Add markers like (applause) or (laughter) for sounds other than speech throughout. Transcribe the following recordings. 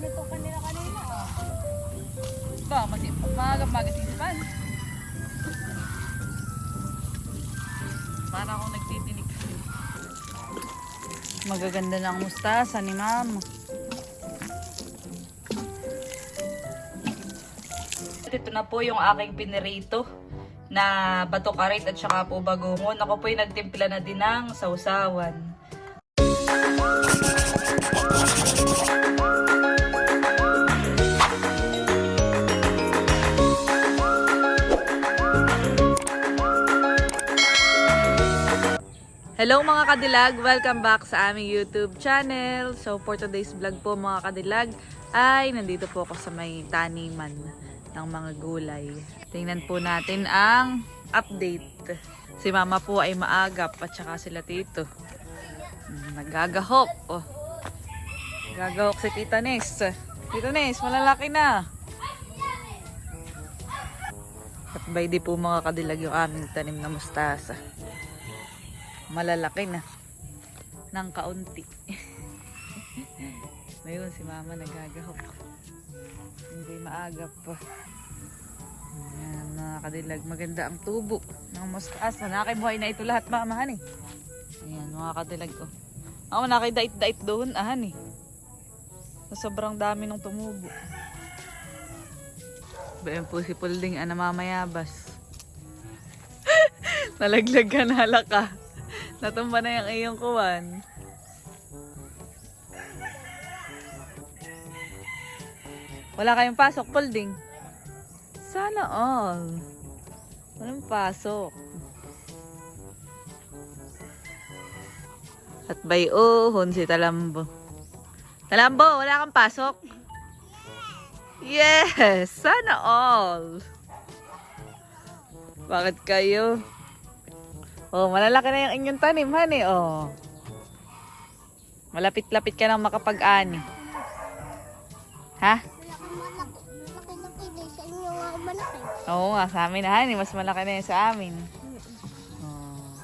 kami to kanila kanina. ah. Ba, magatisipan. Para akong nagtitinik. Magaganda ng mustasa ni mama. Ito na po yung aking pinirito na bato karit at saka po bagongon. Ako po yung nagtimpla na din ng sausawan. Hello mga kadilag! Welcome back sa aming YouTube channel. So for today's vlog po mga kadilag ay nandito po ako sa may taniman ng mga gulay. Tingnan po natin ang update. Si mama po ay maagap at saka sila tito. Hmm, Nagagahok. Oh. Nagagahok si Tita Nes. Tita Nes, malalaki na. At by di po mga kadilag yung aming tanim na mustasa malalaki na ng kaunti. (laughs) Ngayon si mama nagagahok. Hindi maagap pa. Ayan, mga kadilag, maganda ang tubo ng mustasa. Nakakibuhay na ito lahat, mamahan eh. Ayan, mga kadilag ko. Ako nakidait-dait doon, ahan eh. Sobrang dami ng tumubo. Bayan po si Pulding, ana mamayabas. (laughs) Nalaglag ka na. Natumba na yung iyong kuwan. Wala kayong pasok, Polding? Sana all. Walang pasok. At bay uhon si Talambo. Talambo, wala kang pasok? Yes! Sana all. Bakit kayo? Oh, malalaki na yung inyong tanim, honey. Oh. Malapit-lapit ka nang makapag-ani. Ha? Oo nga, sa amin na, honey. Mas malaki na yun sa amin. Oh.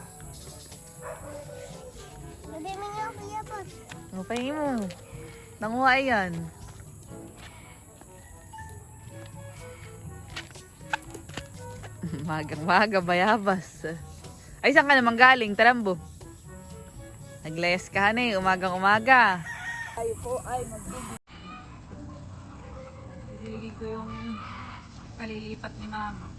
Madami nga kuya po. Ano pa mo? Nanguha yan. (laughs) Magang-maga, bayabas. Ay, saan ka naman galing, Tarambo? Naglayas ka, honey. Umagang-umaga. Tayo po ay magbibig. Bibigay ko yung kalilipat ni Mama.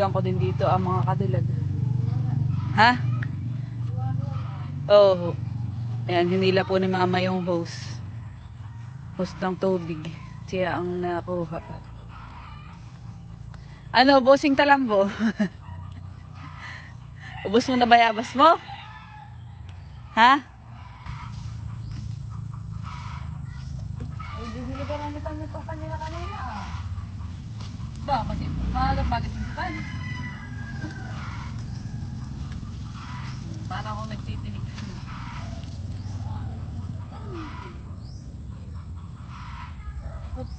Didiligan ko din dito ang mga kadilag. Ha? Oh. Ayan, hinila po ni mama yung hose. Hose ng tubig. Siya ang nakuha. Ano, bossing talambo? (laughs) Ubus mo na bayabas mo? Ha? Ay, bibili ka lang nito nito kanila kanina. Ba, kasi maaga bakit hindi pa? Para akong nagtitinig.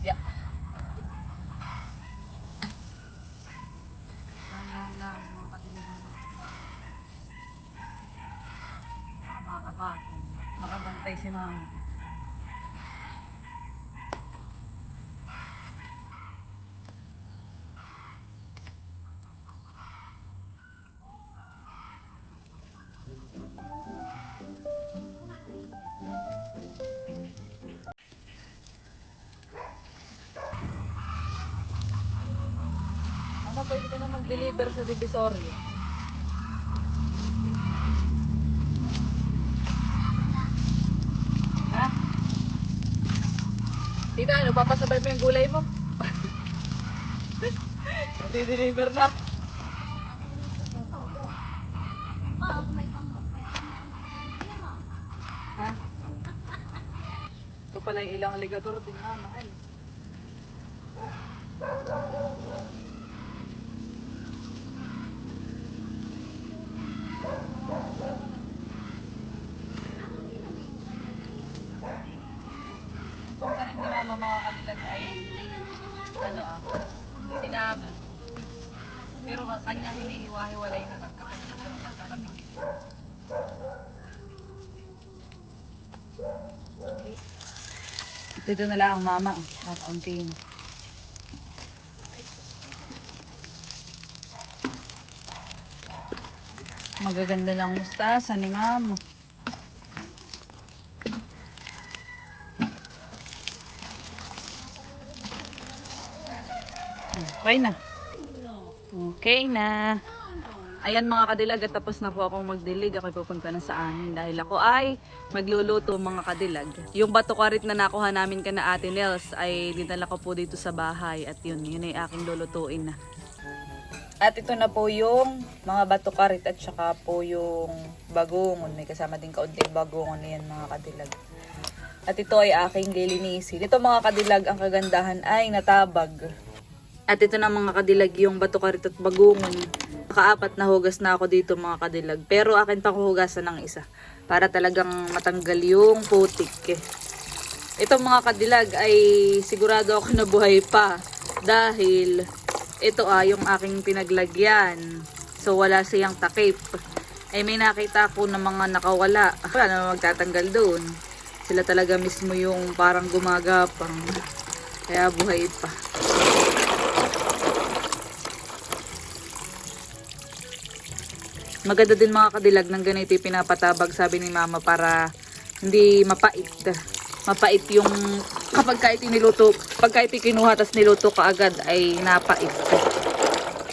Yeah. Makabantay si mama. Pwede ka na mag-deliver sa Divisoria. Ha? Tita, ano, papasabay mo yung gulay mo? (laughs) Di-deliver na. Ha? Ito pala yung ilang ligador din na, mahal. Pero kanya hinihiwa-hiwalay na lang kapag Dito na lang, mama. Kakaunti na. Magaganda ng mustasa ni mama. Okay na. Okay na. Ayan mga kadilag, at tapos na po akong magdilig. Ako'y pupunta na sa amin dahil ako ay magluluto mga kadilag. Yung bato karit na nakuha namin ka na Ate Nels ay dinala ko po dito sa bahay at yun, yun ay aking lulutuin na. At ito na po yung mga bato karit at saka po yung bagungon. May kasama din kaunting bagungon na yan mga kadilag. At ito ay aking lilinisin. Ito mga kadilag, ang kagandahan ay natabag. At ito na mga kadilag yung bato karit at bagungon. Nakaapat na hugas na ako dito mga kadilag. Pero akin pang hugasan ng isa. Para talagang matanggal yung putik. eh. Ito mga kadilag ay sigurado ako na buhay pa. Dahil ito ah yung aking pinaglagyan. So wala siyang takip. Ay may nakita ako na mga nakawala. Wala na magtatanggal doon. Sila talaga mismo yung parang gumagapang. Kaya buhay pa. Maganda din mga kadilag ng ganito yung pinapatabag sabi ni mama para hindi mapait. Mapait yung kapag ka ito niluto, pagka ito kinuha tas niluto ka agad ay napait.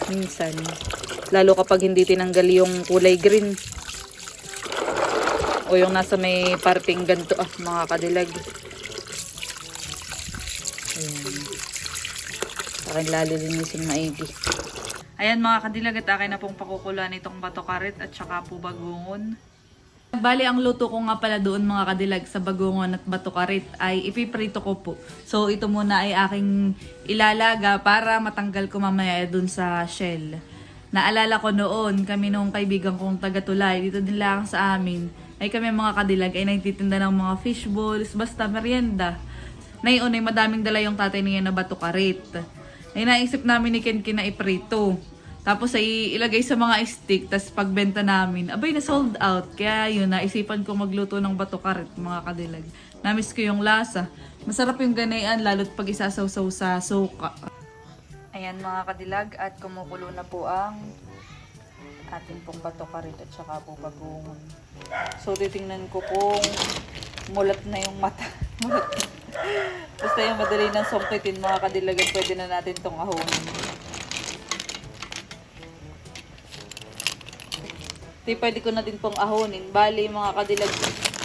Minsan. Lalo kapag hindi tinanggal yung kulay green. O yung nasa may parting ganito ah, mga kadilag. Ayan. Akin lalilinisin maigi. Ayan mga kadilag at akin na pong pakukuluan itong bato karit at saka po bagungon. Bali, ang luto ko nga pala doon mga kadilag sa bagungon at bato karit ay ipiprito ko po. So ito muna ay aking ilalaga para matanggal ko mamaya doon sa shell. Naalala ko noon, kami nung kaibigan kong taga-tulay, dito din lang sa amin, ay kami mga kadilag ay nagtitinda ng mga fish balls, basta merienda. Ngayon ay madaming dala yung tatay niya na bato karit. Ay naisip namin ni Ken na iprito. Tapos ay ilagay sa mga stick, tapos pagbenta namin, abay na sold out. Kaya yun, naisipan ko magluto ng bato karit, mga kadilag. Namiss ko yung lasa. Masarap yung ganayan, lalo't pag isasaw-saw sa suka. Ayan mga kadilag, at kumukulo na po ang ating pong bato karit at saka po bagungon. So titingnan ko kung mulat na yung mata. (laughs) Basta yung madali ng songkitin mga kadilagan, pwede na natin tong ahonin. Di pwede ko na din pong ahonin. Bali mga kadilag,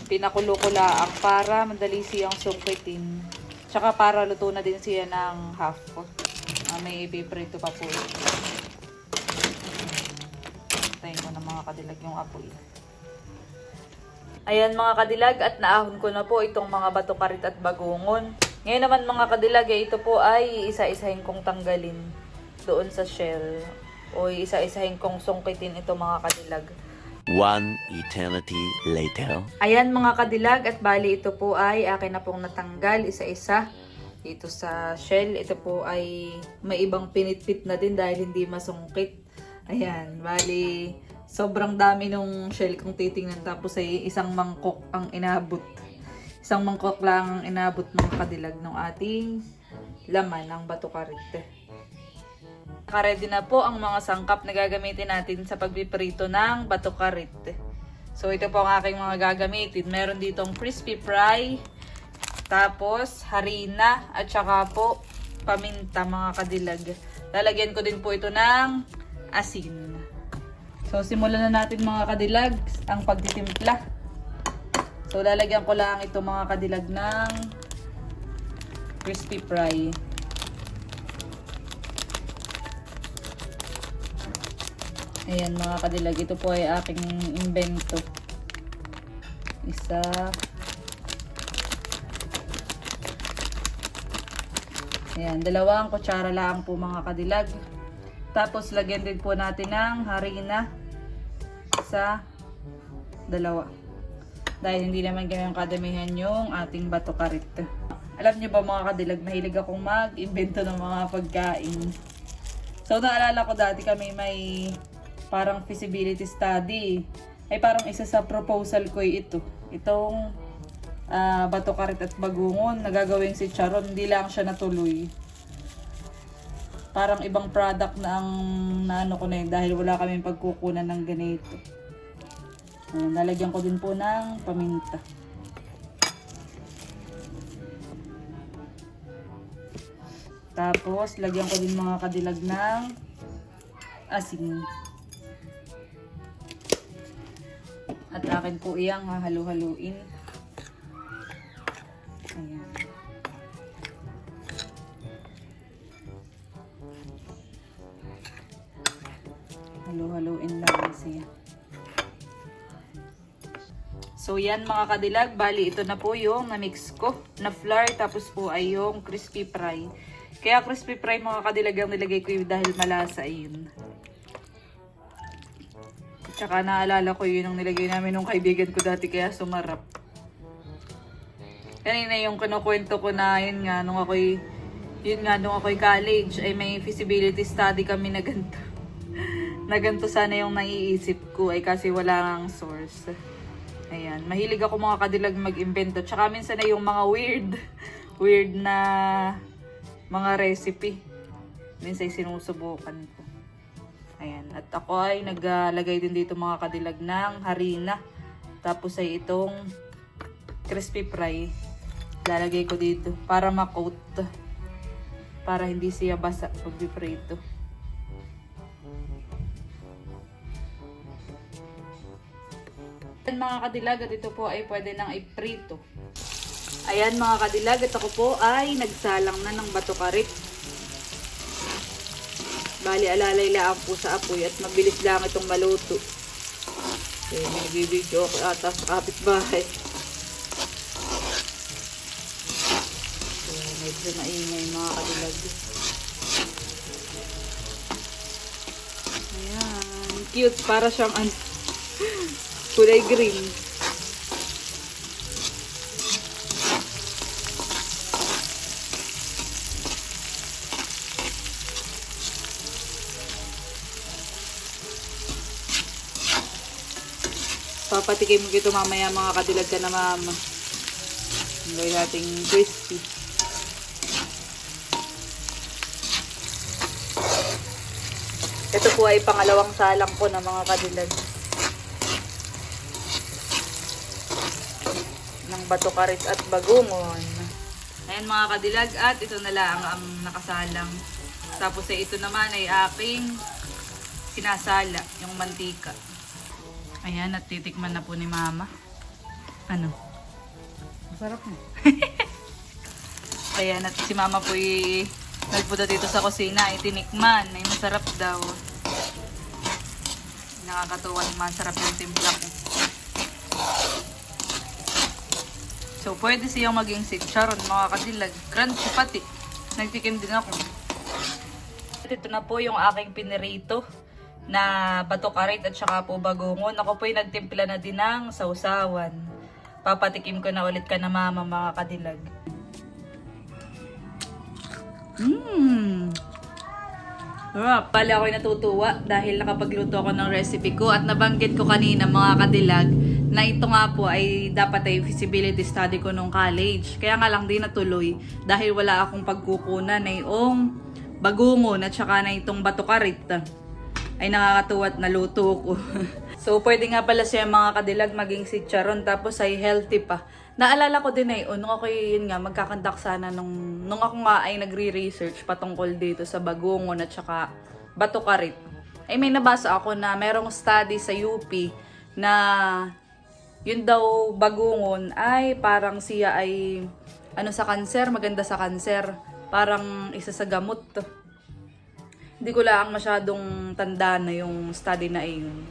pinakulo ko laang para madali siyang sungkitin. Tsaka para luto na din siya ng half. Ah, may ipiprito pa po. Tayin ko na mga kadilag yung apoy. Ayan mga kadilag at naahon ko na po itong mga bato karit at bagungon. Ngayon naman mga kadilag, eh, ito po ay isa-isahin kong tanggalin doon sa shell. O isa-isahin kong sungkitin ito mga kadilag. One eternity later. Ayan mga kadilag at bali ito po ay akin na pong natanggal isa-isa dito sa shell. Ito po ay may ibang pinitpit na din dahil hindi masungkit. Ayan, bali sobrang dami nung shell kung titingnan tapos ay isang mangkok ang inabot. Isang mangkok lang ang inabot mga kadilag ng ating laman ng bato karite. Nakaready na po ang mga sangkap na gagamitin natin sa pagpiprito ng bato karit. So ito po ang aking mga gagamitin. Meron ditong crispy fry, tapos harina, at saka po paminta mga kadilag. Lalagyan ko din po ito ng asin. So simulan na natin mga kadilag ang pagtitimpla. So lalagyan ko lang ito mga kadilag ng crispy fry. Ayan mga kadilag, ito po ay aking invento. Isa. Ayan, dalawang kutsara lang po mga kadilag. Tapos lagyan din po natin ng harina sa dalawa. Dahil hindi naman ganyan kadamihan yung ating bato karit. Alam niyo ba mga kadilag, mahilig akong mag-invento ng mga pagkain. So, naalala ko dati kami may parang feasibility study. Ay parang isa sa proposal ko ito. Itong ah, bato karit at bagungon na gagawin si Charon. Hindi lang siya natuloy. Parang ibang product na ang naano ko na yun dahil wala kami pagkukunan ng ganito. Ayan, nalagyan ko din po ng paminta. Tapos, lagyan ko din mga kadilag ng asin. At akin po iyang hahalu-haluin. Ayan. Halu-haluin lang siya. So yan mga kadilag, bali ito na po yung na-mix ko na flour tapos po ay yung crispy fry. Kaya crispy fry mga kadilag ang nilagay ko yun dahil malasa yun. Tsaka naalala ko yun ang nilagay namin nung kaibigan ko dati kaya sumarap. Kanina yung kinukwento ko na yun nga nung ako'y yun nga nung ako'y college ay may feasibility study kami na ganito. (laughs) na ganito sana yung naiisip ko ay kasi wala nang source. Ayan, mahilig ako mga kadilag mag-invento. Tsaka minsan na yung mga weird, (laughs) weird na mga recipe. Minsan sinusubukan ko. Ayan, at ako ay naglalagay din dito mga kadilag ng harina. Tapos ay itong crispy fry. Lalagay ko dito para ma-coat. Para hindi siya basa pag Ayan mga kadilag at ito po ay pwede nang iprito. Ayan mga kadilag at ako po ay nagsalang na ng bato karit. Bali alalay lang po sa apoy at mabilis lang itong maluto. Okay, nagbibideo ako ata sa kapitbahay. So, medyo maingay mga kadilag. Ayan, cute para siyang ano, kulay green. Papatikim mo ito mamaya mga kadilag ka na mama. Gawin nating crispy. Ito po ay pangalawang salang ko na mga kadilag. Ng bato karit at bagungon. Ayan mga kadilag at ito na lang ang nakasalang. Tapos ay ito naman ay aking sinasala, yung mantika. Ayan, at titikman na po ni mama. Ano? Masarap na. (laughs) Ayan, at si mama po ay nagpunta dito sa kusina, ay tinikman, ay masarap daw. Nakakatuwa, masarap yung timpla ko. So, pwede siyang maging sitcharon, mga kadilag. Crunchy pati. Nagtikim din ako. Ito na po yung aking pinirito na bato karit at saka po bagungon. Ako po yung nagtimpla na din ng sausawan. Papatikim ko na ulit ka na mama, mga kadilag. Mmm! Sarap. Pala ako'y natutuwa dahil nakapagluto ako ng recipe ko at nabanggit ko kanina mga kadilag na ito nga po ay dapat ay feasibility study ko nung college. Kaya nga lang di natuloy dahil wala akong pagkukunan na yung bagungon at saka na itong batukarit ay nakakatuwa at naluto ko. (laughs) so pwede nga pala siya mga kadilag maging si Charon tapos ay healthy pa. Naalala ko din ay, oh, nung ako yun nga, magkakandak sana nung, nung ako nga ay nagre-research patungkol dito sa bagungon at saka batukarit. Ay may nabasa ako na merong study sa UP na yun daw bagungon ay parang siya ay ano sa kanser, maganda sa kanser. Parang isa sa gamot. Hindi ko lang masyadong tanda na yung study na iyon.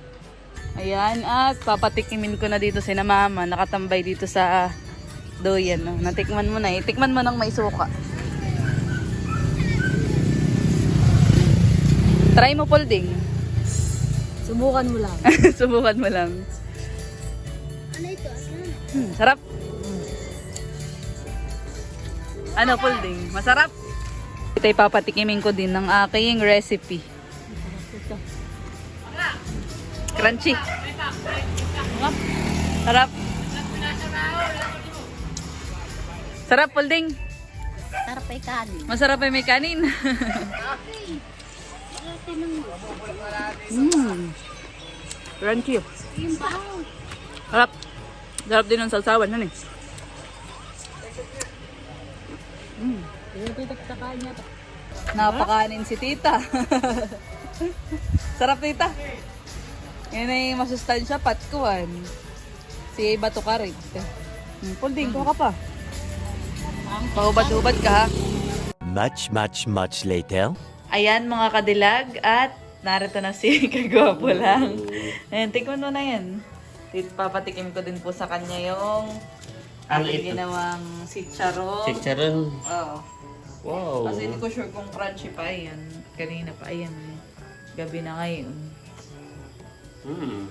Ayan, at papatikimin ko na dito si na mama. Nakatambay dito sa doyan. No? Natikman mo na eh. Tikman mo ng may suka. Try mo, Polding. Subukan mo lang. (laughs) Subukan mo lang. Hmm, sarap. Ano, Polding? Masarap? Ito ipapatikimin ko din ng aking recipe. Crunchy. Sarap. Sarap, Pulding. Sarap ay kanin. Masarap ay may kanin. (laughs) mm. Crunchy. Sarap. Sarap din ng salsawan. Ano eh? Napakanin si tita. (laughs) Sarap tita. Yan ay masustansya patkuan. Si Bato ka rin. Hmm, Pulding, kuha ka pa. Paubad-ubad ka ha. Much, much, much later. Ayan mga kadilag at narito na si (laughs) Kagwapo lang. Ayan, tikman mo na yan. Papatikim ko din po sa kanya yung Ano ating ito? ginawang chicharon. Chicharon. Oo. Wow. Kasi hindi ko sure kung crunchy pa yan. Kanina pa ayan. eh. Gabi na ngayon. Mm.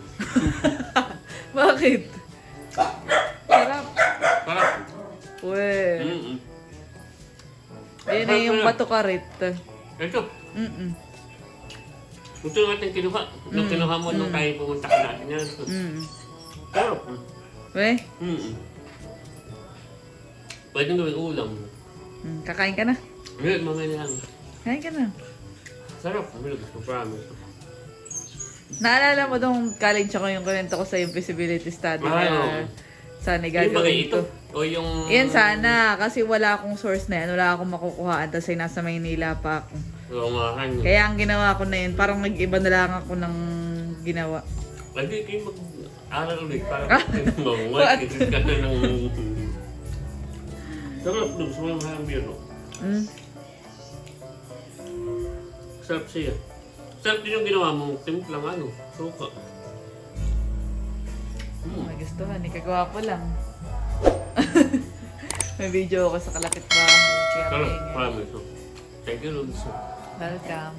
(laughs) Bakit? Sarap. Sarap. Uwe. Mm. Ayan na yung bato karit. Ito. Mm-mm. Ito yung ating kinuha. Nung kinuha mo nung tayo pumunta ka natin yan. Mm. Sarap. We, Mm. Pwede gawin ulam. mm, kakain ka na. Milk, mamaya lang. Kain ka na. Sarap. Milk, I promise. Naalala mo dong college ako yung kwento ko sa yung feasibility study Ay, na oo. sana Yung bagay gagawin ito. ko. O yung... Yan sana, kasi wala akong source na yan. Wala akong makukuhaan. Tapos ay nasa Maynila pa ako. Oo nga, kan. Kaya ang ginawa ko na yun, parang nag-iba na lang ako ng ginawa. Lagi kayo mag-aral ulit para what? Isip ka na ng... Sarap dun sa mga mahang biro. Mm. Sarap siya. Sarap din yung ginawa mong timplang ano, suka. Mm. Nagustuhan, ikagawa ko lang. (laughs) May video ako sa kalapit ba? Sarap, promise. oh. Thank you, Lord. Welcome.